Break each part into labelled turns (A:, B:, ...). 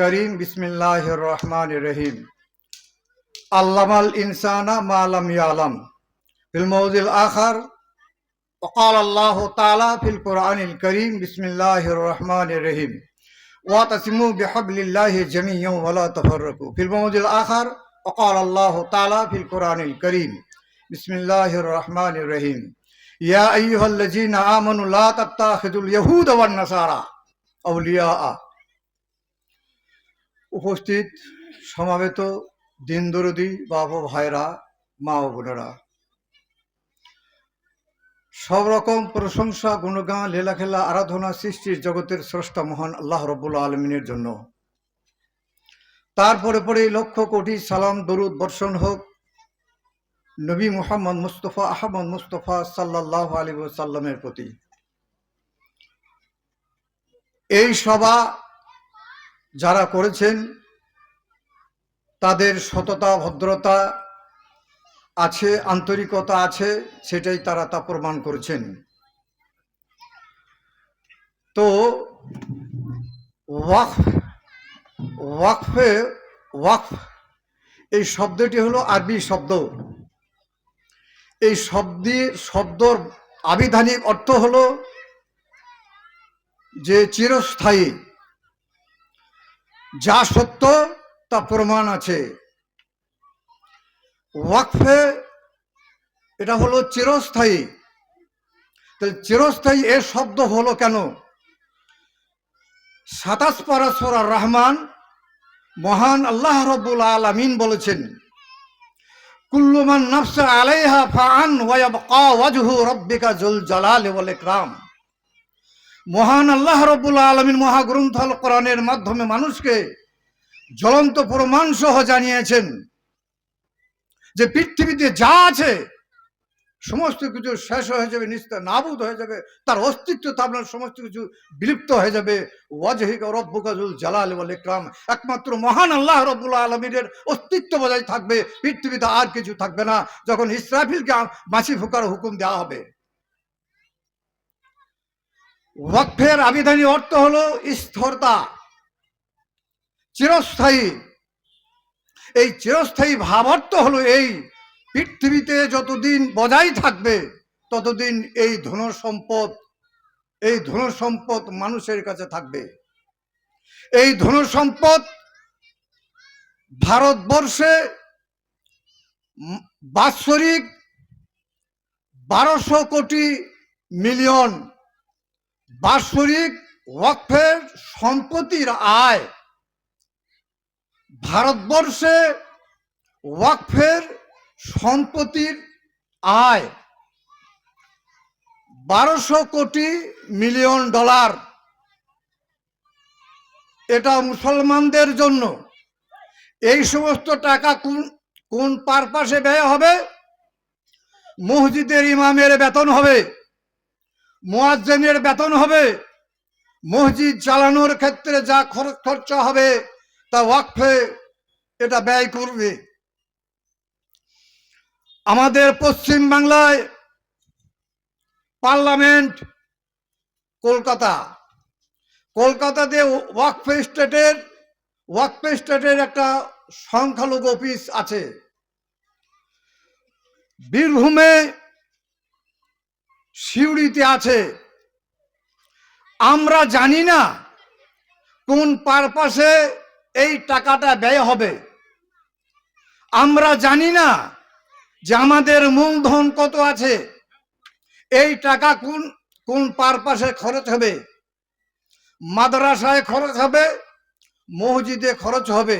A: করিম বিসমিল্লাহ রহমান রহিম আল্লামাল ইনসানা মালাম ইয়ালাম ফিল মৌজিল আখার وقال الله تعالى في القرآن الكريم بسم الله الرحمن الرحيم واعتصموا بحبل الله جميعا ولا تفرقوا في الموضع الآخر وقال الله تعالى في القرآن الكريم بسم الله الرحمن الرحيم يا أيها الذين آمنوا لا تتخذوا اليهود والنصارى أولياء উপস্থিত সমাবেত দিন দরদি বাপ ভাইরা, মা ও বোনেরা। সব রকম প্রশংসা, গুণগান, লীলাখেলা, আরাধনা সৃষ্টির জগতের স্রষ্টা মহান আল্লাহ রব্বুল আলমিনের জন্য। তারপরে পরে লক্ষ কোটি সালাম, দরুদ, বর্ষণ হোক। নবী মুহাম্মদ মুস্তফা, আহমদ মুস্তফা সাল্লাহ আলী সাল্লামের প্রতি। এই সভা যারা করেছেন, তাদের সততা, ভদ্রতা আছে, আন্তরিকতা আছে, সেটাই তারা তা প্রমাণ করেছেন। তো ওয়াকফ, ওয়াকফে, ওয়াকফ, এই শব্দটি হলো আরবি শব্দ। এই শব্দের শব্দর আবিধানিক অর্থ হলো যে চিরস্থায়ী। যা সত্য, তা প্রমাণ আছে। ওয়াকফে, এটা হলো চিরস্থায়ী। তাহলে চিরস্থায়ী এ শব্দ হলো কেন? সাতাশ পারাসরা রহমান, মহান আল্লাহ রব্বুল আলামিন বলেছেন কুল্লুমান নফস আলাইহা ওয়ায়াবকা ওয়াজহু রব্বিকা জুল জালাল ওয়াল ইকরাম। মহান আল্লাহ রব্বুল আলমিন মহাগ্রন্থ আল কোরআনের মাধ্যমে মানুষকে জ্বলন্ত প্রমাণ সহ জানিয়েছেন যে পৃথিবীতে যা আছে, সমস্ত কিছু শেষ হয়ে যাবে নিস্তার নাবুদ হয়ে যাবে, তার অস্তিত্ব তো আপনার সমস্ত কিছু বিলুপ্ত হয়ে যাবে। ওয়াজহিক রব্বুকাজুল জালাল ওয়াল একমাত্র মহান আল্লাহ রব্বুল আলমীর অস্তিত্ব বজায় থাকবে, পৃথিবীতে আর কিছু থাকবে না। যখন ইসরাফিলকে মাছি ফুকার হুকুম দেওয়া হবে। ওয়াকফের আবিধানী অর্থ হলো স্থিরতা চিরস্থায়ী। এই চিরস্থায়ী ভাব অর্থ হলো এই, পৃথিবীতে যতদিন বজায় থাকবে, ততদিন এই ধন সম্পদ, এই ধন সম্পদ মানুষের কাছে থাকবে। এই ধন সম্পদ ভারতবর্ষে বাৎসরিক বারোশো কোটি মিলিয়ন বাৎসরিক ওয়াকফের সম্পত্তির আয়। ভারতবর্ষে ওয়াকফের সম্পত্তির আয় বারোশো কোটি মিলিয়ন ডলার। এটা মুসলমানদের জন্য। এই সমস্ত টাকা কোন কোন পারপাসে ব্যয় হবে? মসজিদের ইমামের বেতন হবে। মোয়াজ্জেনের বেতন হবে। মসজিদ চালানোর ক্ষেত্রে যা খরচ খরচা হবে, তা ওয়াকফে এটা ব্যয় করবে। আমাদের পশ্চিম বাংলায় পার্লামেন্ট কলকাতা। কলকাতাতে ওয়াকফে স্টেটের ওয়াকফে স্টেটের একটা সংখ্যালঘু অফিস আছে। বীরভূমে সিউড়িতে আছে। আমরা জানি না কোন পারপাসে এই টাকাটা ব্যয় হবে। আমরা জানি না যে আমাদের মূলধন কত আছে। এই টাকা কোন কোন পারপাসে খরচ হবে? মাদ্রাসায় খরচ হবে, মসজিদে খরচ হবে।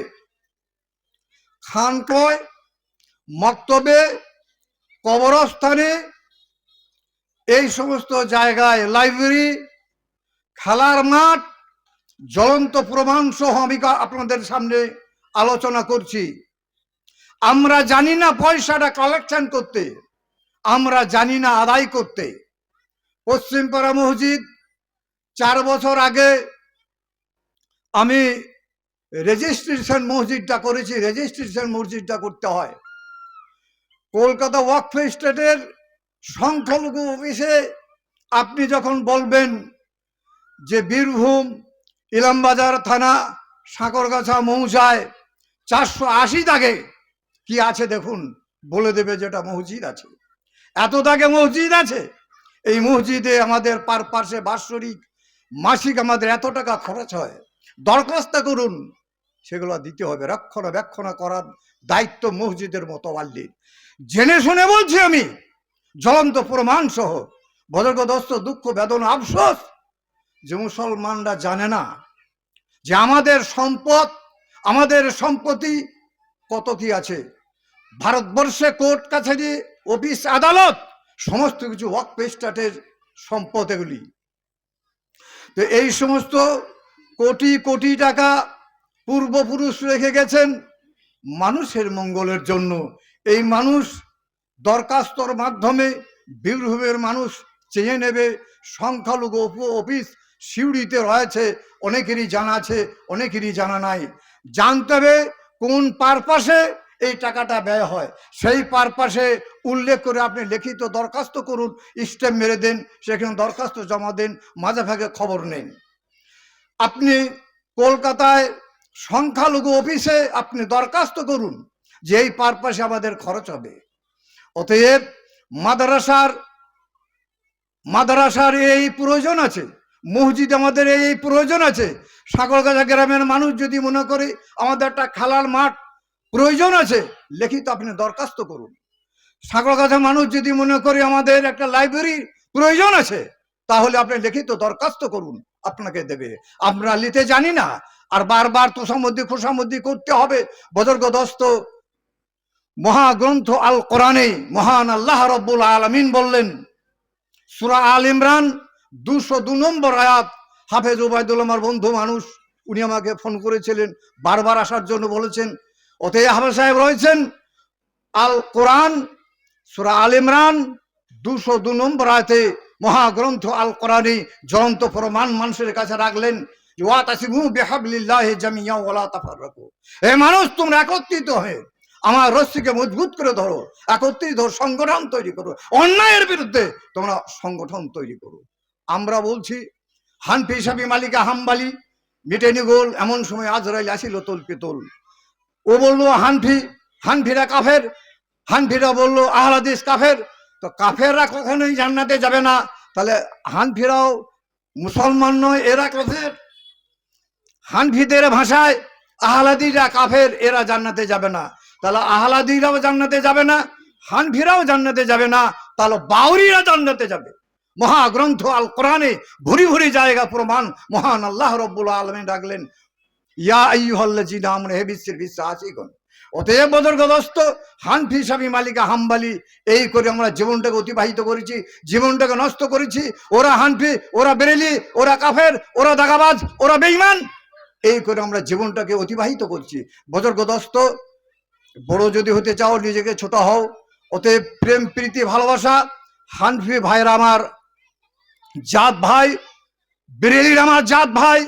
A: খানকয়, মক্তবে, কবরস্থানে এই সমস্ত জায়গায় লাইব্রেরি, খেলার মাঠ, জ্বলন্ত প্রমাণ সহ আমি আপনাদের সামনে আলোচনা করছি। আমরা জানি না পয়সাটা কালেকশন করতে, আমরা জানি না আদায় করতে। পশ্চিমপাড়া মসজিদ, চার বছর আগে আমি রেজিস্ট্রেশন মসজিদটা করেছি রেজিস্ট্রেশন মসজিদটা করতে হয়। কলকাতা ওয়াকফ স্টেটের সংখ্যালঘু অফিসে আপনি যখন বলবেন যে বীরভূম, ইলামবাজার থানা সাঁকরগাছা মৌজায় চারশো আশি দাগে কি আছে দেখুন, বলে দেবে যেটা মসজিদ আছে। এত দাগে মসজিদ আছে? এই মসজিদে আমাদের পার পাশে বাৎসরিক, মাসিক আমাদের এত টাকা খরচ হয়। দরখাস্ত করুন। সেগুলো দিতে হবে। রক্ষণাবেক্ষণ করার দায়িত্ব মসজিদের মতো আল্লির জেনে শুনে বলছি আমি জ্বলন্ত প্রমাণ সহ বদরগদস্ত, দুঃখ, বেদনা, আফসোস যে মুসলমানরা জানে না যে আমাদের সম্পদ, আমাদের সম্পত্তি কত কি আছে। ভারতবর্ষে কোর্ট কাছারি, অফিস, আদালত সমস্ত কিছু ওয়াক স্টাটের সম্পদ এগুলি। তো এই সমস্ত কোটি কোটি টাকা পূর্বপুরুষ রেখে গেছেন মানুষের মঙ্গলের জন্য। এই মানুষ দরখাস্তর মাধ্যমে বীরভূমের মানুষ চেয়ে নেবে। সংখ্যালঘু উপ- অফিস সিউড়িতে রয়েছে, অনেকেরই জানা আছে, অনেকেরই জানা নাই। জানতে হবে কোন পারপাসে এই টাকাটা ব্যয় হয়। সেই পারপাসে উল্লেখ করে আপনি লিখিত দরখাস্ত করুন স্টেম মেরে দেন, সেখানে দরখাস্ত জমা দেন, মাঝে ভাগে খবর নেন। আপনি কলকাতায় সংখ্যালঘু অফিসে আপনি দরখাস্ত করুন যে এই পারপাসে আমাদের খরচ হবে। অতএব মাদ্রাসার মাদ্রাসার এই প্রয়োজন আছে, মসজিদ আমাদের এই প্রয়োজন আছে। সাগরগাছা গ্রামের মানুষ যদি মনে করে আমাদের একটা খেলার মাঠ প্রয়োজন আছে, লিখিত আপনি দরখাস্ত করুন। সাগরগাছা মানুষ যদি মনে করে আমাদের একটা লাইব্রেরি প্রয়োজন আছে, তাহলে আপনি লিখিত দরখাস্ত করুন, আপনাকে দেবে। আমরা নিতে জানি না, আর বারবার তোষামদ্দি খোসামদ্দি করতে হবে। বদর্গদস্ত মহাগ্রন্থ আল কোরআনে মহান আল্লাহ রব্বুল আলমিন বললেন, সুরা আল ইমরান, দুশো দু নম্বর আয়াত। হাফেজ ওবায়দুল আমার বন্ধু মানুষ, উনি আমাকে ফোন করেছিলেন, বারবার আসার জন্য বলেছেন, অতএব হাফেজ সাহেব রয়েছেন। আল কোরআন, সুরা আল ইমরান, দুশো দু নম্বর আয়তে মহাগ্রন্থ আল কোরআনে জ্বলন্ত প্রমাণ মানুষের কাছে রাখলেন মানুষ, তোমরা একত্রিত হয়ে আমার রশ্মিকে মজবুত করে ধরো, একত্রিত সংগঠন তৈরি করো, অন্যায়ের বিরুদ্ধে তোমরা সংগঠন তৈরি করো। আমরা বলছি, হানফি হিসাবে মালিকা হাম্বালি মিটেনি গোল এমন সময় আজরাইল আসিল তোল পেতল ও বলল, হানফি, হানফিরা কাফের? হানফিরা বলল, আহলাদিস কাফের? তো কাফেররা কখনোই জান্নাতে যাবে না। তাহলে হানফিরাও মুসলমান নয়, এরা কাফের? হানফিদের ভাষায় আহলাদিরা কাফের, এরা জান্নাতে যাবে না। তাহলে আহলাদিরাও জান্নাতে যাবে না, হানফিরাও জান্নাতে যাবে না, তাহলে বাউরিরা জান্নাতে যাবে। মহাগ্রন্থ আল কোরআনে ভুরি ভুরি জায়গা প্রমাণ, মহান আল্লাহ রব্বুল আলমী ডাকলেন ইয়া বদরগদস্ত হানফি স্বামী মালিকা হাম্বালি, এই করে আমরা জীবনটাকে অতিবাহিত করেছি, জীবনটাকে নষ্ট করেছি, ওরা হানফি, ওরা বেরেলি, ওরা কাফের, ওরা দাগাবাজ, ওরা বেইমান এই করে আমরা জীবনটাকে অতিবাহিত করছি। বদরগদস্ত বড় যদি হতে চাও, নিজেকে ছোট হও। অতএব প্রেম, প্রীতি, ভালোবাসা, হানফি ভাইয়ের আমার জাত ভাই বেরেলির আমার জাত ভাই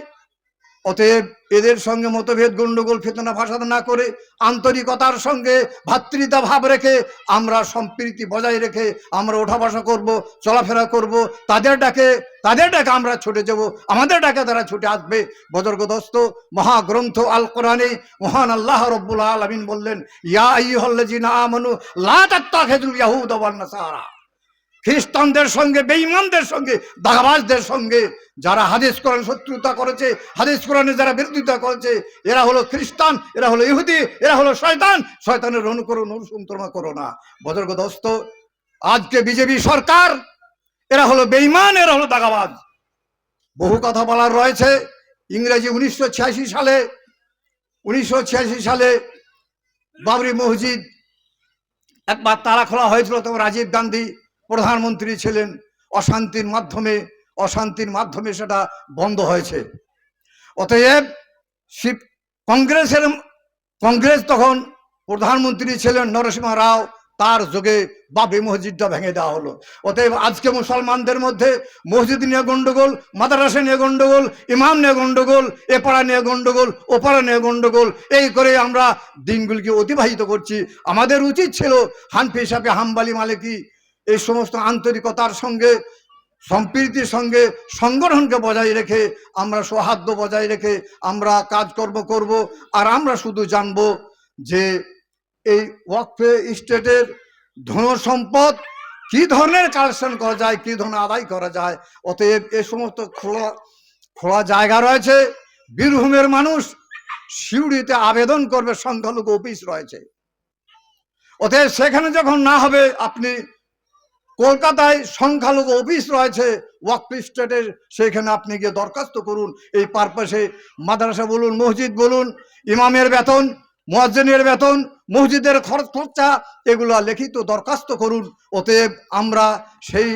A: অতএব এদের সঙ্গে মতভেদ, গন্ডগোল, ফেতনা, ফাসাদ না করে আন্তরিকতার সঙ্গে ভাতৃতা ভাব রেখে আমরা সম্প্রীতি বজায় রেখে আমরা ওঠা বসা করব, চলাফেরা করব। তাদের ডাকে তাদের ডাকে আমরা ছুটে যাব। আমাদের ডাকে তারা ছুটে আসবে। বদর্গদস্ত মহাগ্রন্থ আল কোরআনে মহান আল্লাহ রব্বুল আলমিন বললেন, ইয়া ইহল্লাজিনা আমানু, লা নাসারা। খ্রিস্টানদের সঙ্গে, বেঈমানদের সঙ্গে, দাগাবাজদের সঙ্গে যারা হাদিস কোরআন শত্রুতা করেছে, হাদিস কোরআনে যারা বিরোধিতা করেছে, এরা হলো খ্রিস্টান, এরা হলো ইহুদি, এরা হলো শয়তান। শয়তানের অনুকরণ অনুসন্তরণা করো না। বদর্গদস্ত আজকে বিজেপি সরকার, এরা হলো বেঈমান, এরা হলো দাগাবাজ। বহু কথা বলার রয়েছে। ইংরেজি উনিশশো ছিয়াশি সালে, উনিশশো ছিয়াশি সালে বাবরি মসজিদ, একবার তালা খোলা হয়েছিল তখন রাজীব গান্ধী প্রধানমন্ত্রী ছিলেন, অশান্তির মাধ্যমে অশান্তির মাধ্যমে সেটা বন্ধ হয়েছে। অতএব শিব, কংগ্রেসের, কংগ্রেস তখন প্রধানমন্ত্রী ছিলেন নরসিংহ রাও, তার যোগে বাবরি মসজিদটা ভেঙে দেওয়া হলো। অতএব আজকে মুসলমানদের মধ্যে মসজিদ নিয়ে গন্ডগোল, মাদ্রাসা নিয়ে গন্ডগোল, ইমাম নিয়ে গন্ডগোল, এ পাড়া নিয়ে গন্ডগোল, ও পাড়া নিয়ে গন্ডগোল, এই করে আমরা দিনগুলিকে অতিবাহিত করছি। আমাদের উচিত ছিল হানফি হিসাবে হাম্বালি মালিকি এই সমস্ত আন্তরিকতার সঙ্গে, সম্প্রীতির সঙ্গে, সংগঠনকে বজায় রেখে আমরা সৌহার্দ্য বজায় রেখে আমরা কাজকর্ম করব আর আমরা শুধু জানব যে এই ওয়াকফে স্টেটের ধন সম্পদ কি ধরনের কালেকশন করা যায়, কি ধরনের আদায় করা যায়, অতএব এ সমস্ত খোলা খোলা জায়গা রয়েছে। বীরভূমের মানুষ সিউড়িতে আবেদন করবে, সংখ্যালঘু অফিস রয়েছে। অতএব সেখানে যখন না হবে, আপনি কলকাতায় সংখ্যালঘু অফিস রয়েছে, ওয়াকফ স্টেটের সেখানে আপনি গিয়ে দরখাস্ত করুন, এই পারপাসে মাদ্রাসা বলুন, মসজিদ বলুন, ইমামের বেতন, মুয়াজ্জিনের বেতন, মসজিদের খরচ খরচা, এগুলো লিখিত দরখাস্ত করুন, অতএব আমরা সেই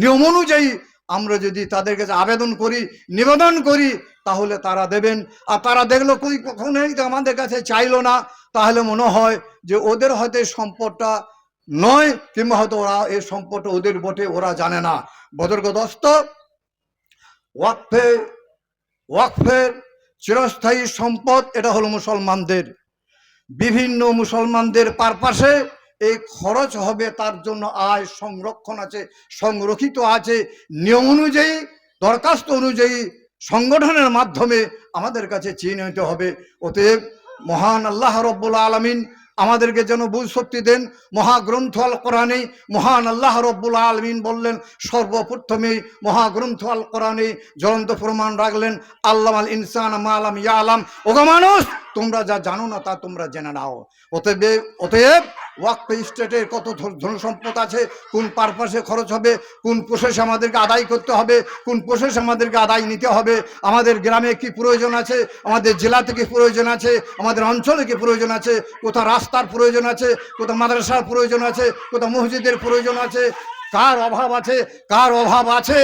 A: নিয়ম অনুযায়ী আমরা যদি তাদের কাছে আবেদন করি, নিবেদন করি, তাহলে তারা দেবেন। আর তারা দেখল কই কখনোই আমাদের কাছে চাইলো না, তাহলে মনে হয় যে ওদের হয়তো সম্পদটা নয়, কিংবা হয়তো ওরা এই সম্পদটা ওদের বটে, ওরা জানে না। বদর্গদস্ত ওয়াকফে ওয়াকফের চিরস্থায়ী সম্পদ, এটা হলো মুসলমানদের। বিভিন্ন মুসলমানদের পারপাসে এই খরচ হবে, তার জন্য আয় সংরক্ষণ আছে, সংরক্ষিত আছে। নিয়ম অনুযায়ী, দরখাস্ত অনুযায়ী সংগঠনের মাধ্যমে আমাদের কাছে চিহ্নিত হবে। অতএব মহান আল্লাহ রব্বুল আলমিন আমাদেরকে যেন বুঝ শক্তি দেন। মহাগ্রন্থ আল কোরআনে মহান আল্লাহ রব্বুল আলমিন বললেন, সর্বপ্রথমে মহাগ্রন্থ আল কোরআনে জ্বলন্ত প্রমাণ রাখলেন আল্লাহ আল ইনসান মালাম ইয়া আলাম ওগা মানুষ, তোমরা যা জানো না তা তোমরা জেনে নাও। অতএব অতএব ওয়াক্ফ স্টেটের কত ধন সম্পদ আছে, কোন পারপাসে খরচ হবে, কোন প্রসেস আমাদেরকে আদায় করতে হবে, কোন প্রসেস আমাদেরকে আদায় নিতে হবে, আমাদের গ্রামে কি প্রয়োজন আছে, আমাদের জেলাতে কি প্রয়োজন আছে, আমাদের অঞ্চলে কি প্রয়োজন আছে, কোথাও রাস্তার প্রয়োজন আছে, কোথাও মাদ্রাসার প্রয়োজন আছে, কোথাও মসজিদের প্রয়োজন আছে, কার অভাব আছে, কার অভাব আছে?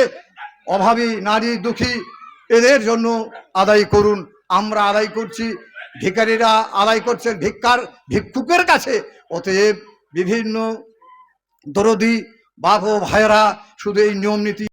A: অভাবী, নারী, দুঃখী, এদের জন্য আদায় করুন। আমরা আদায় করছি, ভিখারিরা আদায় করছে ভিক্ষার ভিক্ষুকের কাছে অতএব বিভিন্ন দরদি বাপ ও ভাইয়েরা শুধু এই নিয়ম নীতি